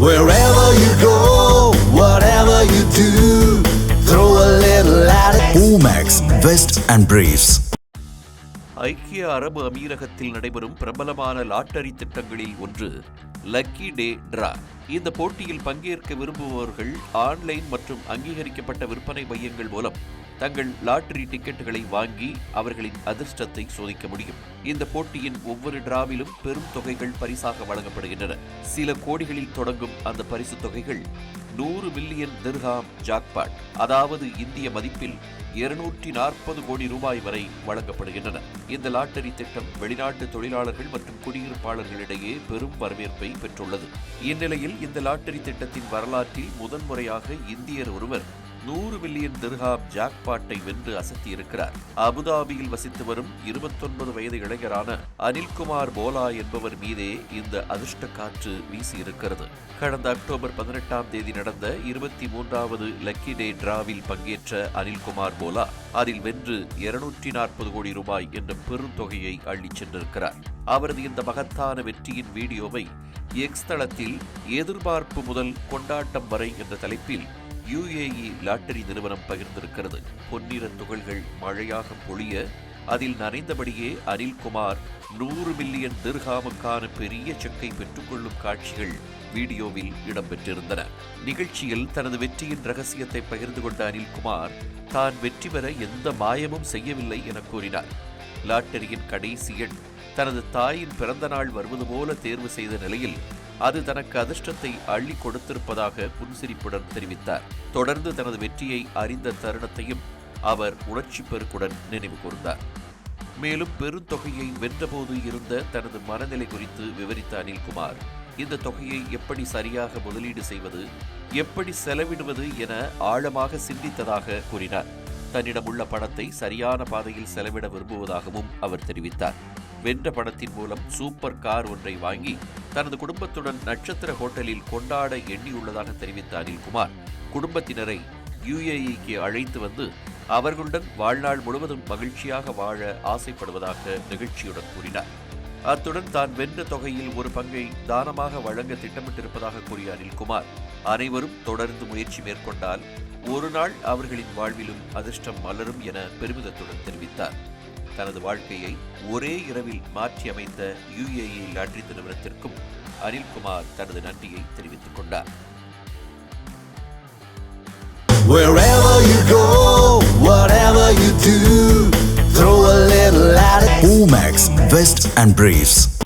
Wherever you go, whatever you do, throw a little at it. Omax, Vest and Briefs. ஐக்கிய அரபு அமீரகத்தில் நடைபெறும் பிரபலமான lottery திட்டங்களில் ஒன்று லக்கி டே டிரா இந்த போட்டியில் பங்கேற்க விரும்புபவர்கள் ஆன்லைன் மற்றும் அங்கீகரிக்கப்பட்ட விற்பனை மையங்கள் மூலம் தங்கள் லாட்டரி டிக்கெட்டுகளை வாங்கி அவர்களின் அதிர்ஷ்டத்தை சோதிக்க முடியும். இந்த போட்டியின் ஒவ்வொரு டிராவிலும் பெரும் தொகைகள் பரிசாக வழங்கப்படுகின்றன. சில கோடிகளில் தொடங்கும் அந்த பரிசு தொகைகள் நூறு மில்லியன் திர்ஹாம் ஜாக்பாட் அதாவது இந்திய மதிப்பில் இருநூற்றி நாற்பது கோடி ரூபாய் வரை வழங்கப்படுகின்றன. இந்த லாட்டரி திட்டம் வெளிநாட்டு தொழிலாளர்கள் மற்றும் குடியிருப்பாளர்களிடையே பெரும் வரவேற்பை பெற்றுள்ளது. இந்நிலையில் இந்த லாட்டரி திட்டத்தின் வரலாற்றில் முதன்முறையாக இந்தியர் ஒருவர் நூறு மில்லியன் திர்ஹாம் ஜாக்பாட்டை வென்று அசத்தியிருக்கிறார். அபுதாபியில் வசித்து வரும் இருபத்தொன்பது வயது இளைஞரான அனில்குமார் போலா என்பவர் மீதே இந்த அதிர்ஷ்ட காற்று வீசியிருக்கிறது. கடந்த அக்டோபர் பதினெட்டாம் தேதி நடந்த இருபத்தி மூன்றாவது லக்கி டே டிராவில் பங்கேற்ற அனில்குமார் போலா அதில் வென்று இருநூற்றி நாற்பது கோடி ரூபாய் என்ற பெருந்தொகையை அள்ளிச் சென்றிருக்கிறார். அவரது இந்த மகத்தான வெற்றியின் வீடியோவை எக்ஸ் தளத்தில் எதிர்பார்ப்பு முதல் கொண்டாட்டம் வரை என்ற தலைப்பில் யுஏஇ லாட்டரி நிறுவனம் பகிர்ந்திருக்கிறது. பொன்னிற துகள்கள் மழையாக பொழிய அதில் நனைந்தபடியே அனில்குமார் நூறு மில்லியன் திர்காமுக்கான பெரிய செக்கை பெற்றுக்கொள்ளும் காட்சிகள் வீடியோவில் இடம்பெற்றிருந்தன. நிகழ்ச்சியில் தனது வெற்றியின் ரகசியத்தை பகிர்ந்து கொண்ட அனில்குமார் தான் வெற்றி பெற எந்த மாயமும் செய்யவில்லை என கூறினார். லாட்டரியின் கடைசி எண். தனது தாயின் பிறந்த நாள் வருவது போல தேர்வு செய்த நிலையில் அது தனக்கு அதிர்ஷ்டத்தை அள்ளி கொடுத்திருப்பதாக புன்சிரிப்புடன் தெரிவித்தார். தொடர்ந்து தனது வெற்றியை அறிந்த தருணத்தையும் அவர் உணர்ச்சி பெருக்குடன் நினைவு கூர்ந்தார். மேலும் பெருந்தொகையை வென்றபோது இருந்த தனது மனநிலை குறித்து விவரித்த அனில்குமார் இந்த தொகையை எப்படி சரியாக முதலீடு செய்வது எப்படி செலவிடுவது என ஆழமாக சிந்தித்ததாக கூறினார். தன்னிடம் உள்ள பணத்தை சரியான பாதையில் செலவிட விரும்புவதாகவும் அவர் தெரிவித்தார். வென்ற பணத்தின் மூலம் சூப்பர் கார் ஒன்றை வாங்கி தனது குடும்பத்துடன் நட்சத்திர ஹோட்டலில் கொண்டாட எண்ணியுள்ளதாக தெரிவித்த அனில்குமார் குடும்பத்தினரை யுஏஇக்கு அழைத்து வந்து அவர்களுடன் வாழ்நாள் முழுவதும் மகிழ்ச்சியாக வாழ ஆசைப்படுவதாக நிகழ்ச்சியுடன் கூறினார். அத்துடன் தான் வென்ற தொகையில் ஒரு பங்கை தானமாக வழங்க திட்டமிட்டிருப்பதாக கூறிய அனில்குமார் அனைவரும் தொடர்ந்து முயற்சி மேற்கொண்டால் ஒரு நாள் அவர்களின் வாழ்விலும் அதிர்ஷ்டம் மலரும் என பெருமிதத்துடன் தெரிவித்தார் தனது வாழ்க்கையை ஒரே இரவில் மாற்றியமைத்த யுஏஇ லாட்டரி நிறுவனத்திற்கும் அனில்குமார் தனது நன்றியை தெரிவித்துக் கொண்டார் Wherever you go, whatever you do, throw a little at it. Omax, Vest and Briefs.